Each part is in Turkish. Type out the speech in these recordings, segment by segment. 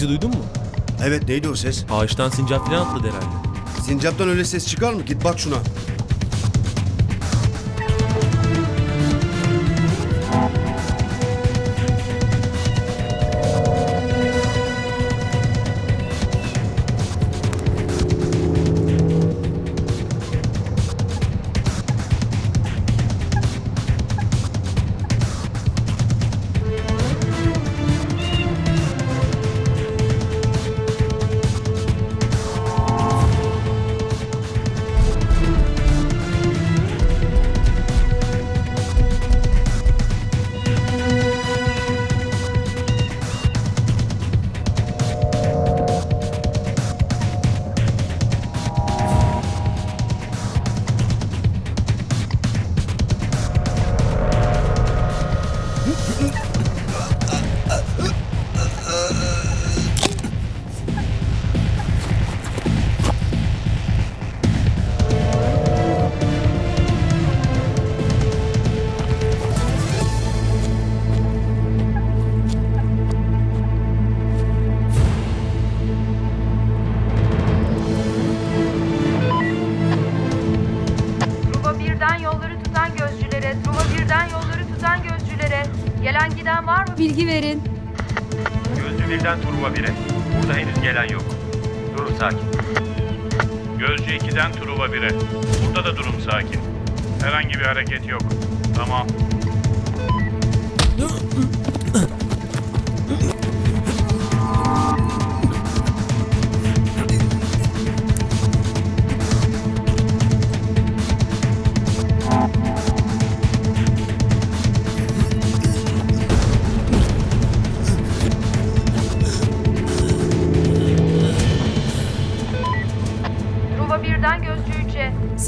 Sesi duydun mu? Evet neydi o ses? Ağaçtan sincap falan atladı herhalde. Sincaptan öyle ses çıkar mı? Git bak şuna. 1'den Truva 1'e. Burada henüz gelen yok. Durum sakin. Gözcü 2'den Truva 1'e. Burada da durum sakin. Herhangi bir hareket yok. Tamam.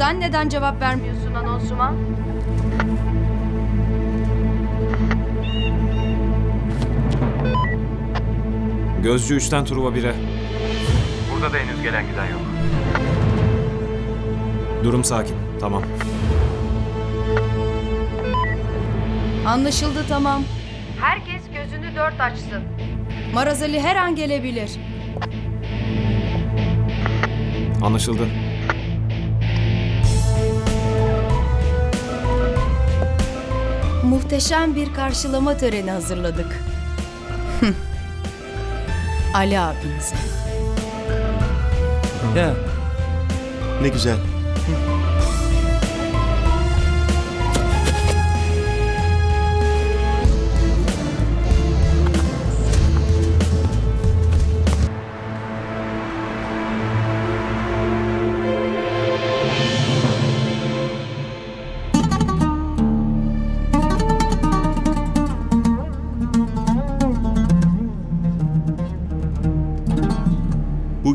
Sen neden cevap vermiyorsun? Anonsuma. Gözcü 3'ten Truva 1'e. Burada da henüz gelen giden yok. Durum sakin. Tamam. Anlaşıldı tamam. Herkes gözünü dört açsın. Marazali her an gelebilir. Anlaşıldı. Muhteşem bir karşılama töreni hazırladık. Ali abinize. Ya Ne güzel.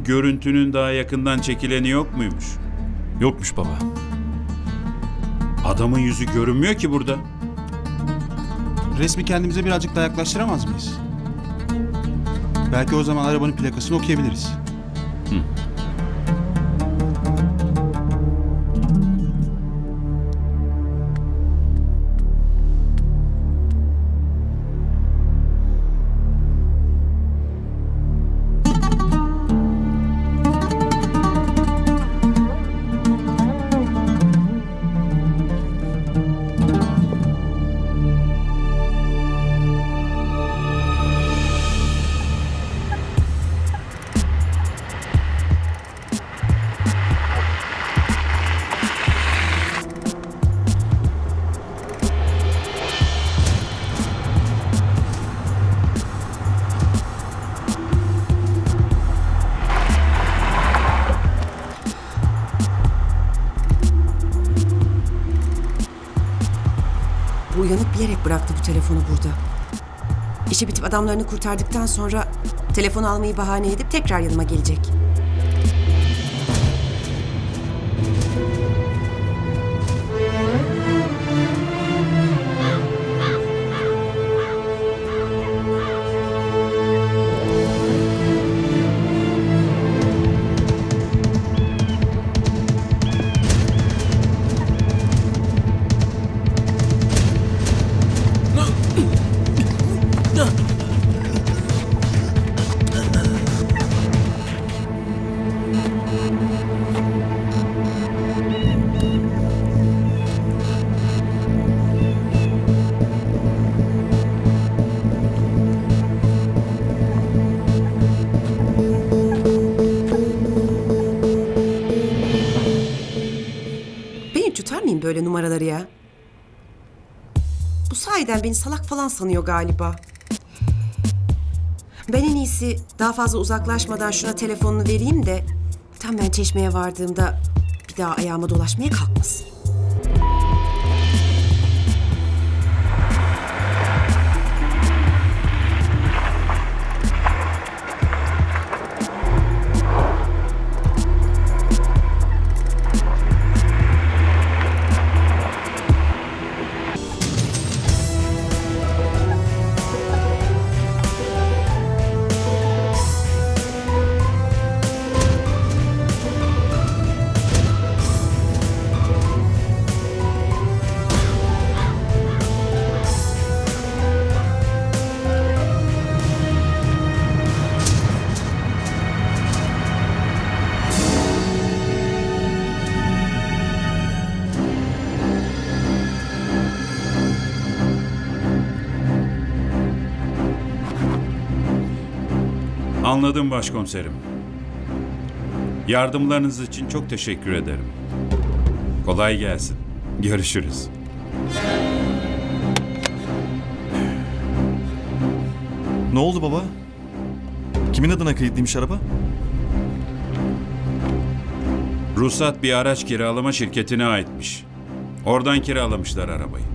Görüntünün daha yakından çekileni yok muymuş? Yokmuş baba. Adamın yüzü görünmüyor ki burada. Resmi kendimize birazcık daha yaklaştıramaz mıyız? Belki o zaman arabanın plakasını okuyabiliriz. Bu uyanık bilerek bıraktı bu telefonu burada. İşi bitip adamlarını kurtardıktan sonra telefonu almayı bahane edip tekrar yanıma gelecek. Miyim böyle numaraları ya? Bu sahiden beni salak falan sanıyor galiba. Ben en iyisi daha fazla uzaklaşmadan şuna telefonunu vereyim de... ...tam ben çeşmeye vardığımda bir daha ayağıma dolaşmaya kalkmasın. Anladım başkomiserim. Yardımlarınız için çok teşekkür ederim. Kolay gelsin. Görüşürüz. Ne oldu baba? Kimin adına kayıtlıymış araba? Ruhsat bir araç kiralama şirketine aitmiş. Oradan kiralamışlar arabayı.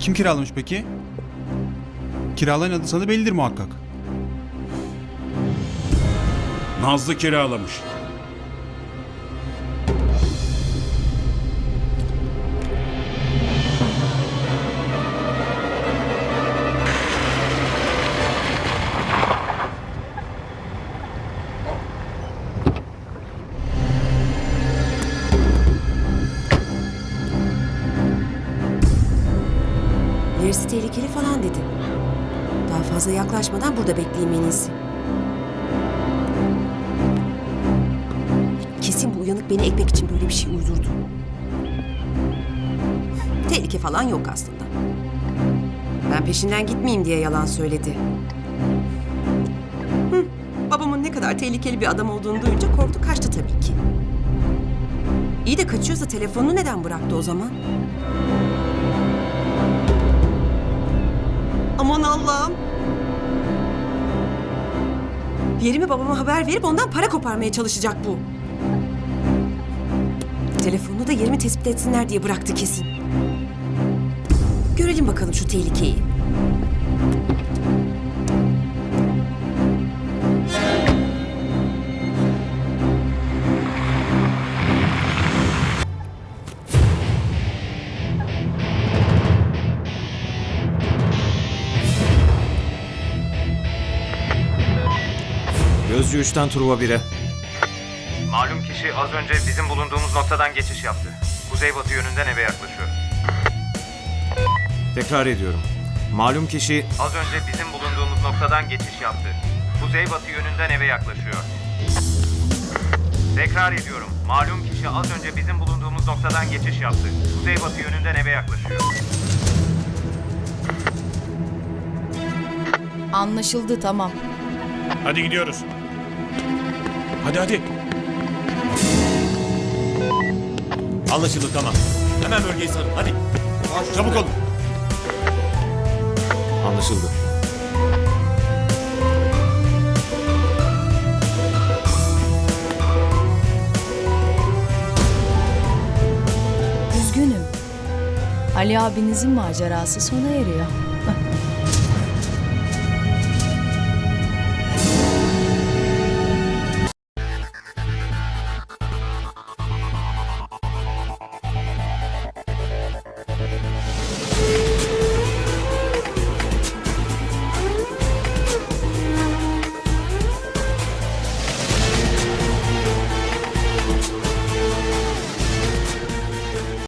Kim kiralamış peki? Kiralayan adı sana bellidir muhakkak. Nazlı kiralamış. Gerisi tehlikeli falan dedi. Daha fazla yaklaşmadan burada bekleyeyim en. Uyanık beni ekmek için böyle bir şey uydurdu. Tehlike falan yok aslında. Ben peşinden gitmeyeyim diye yalan söyledi. Hı, babamın ne kadar tehlikeli bir adam olduğunu duyunca korktu kaçtı tabii ki. İyi de kaçıyorsa telefonunu neden bıraktı o zaman? Aman Allah'ım. Yerimi babama haber verip ondan para koparmaya çalışacak bu. Telefonunu da yerimi tespit etsinler diye bıraktı kesin. Görelim bakalım şu tehlikeyi. Gözcü 3'ten Truva 1'e. Kişi az önce bizim bulunduğumuz noktadan geçiş yaptı. Kuzeybatı yönünden eve yaklaşıyor. Tekrar ediyorum. Malum kişi Az önce bizim bulunduğumuz noktadan geçiş yaptı. Kuzeybatı yönünden eve yaklaşıyor. Tekrar ediyorum. Malum kişi az önce bizim bulunduğumuz noktadan geçiş yaptı. Kuzeybatı yönünden eve yaklaşıyor. Anlaşıldı tamam. Hadi gidiyoruz. Hadi hadi. Anlaşıldı tamam. Hemen bölgeyi sarın hadi. Çabuk olun. anlaşıldı. Üzgünüm. Ali abinizin macerası sona eriyor.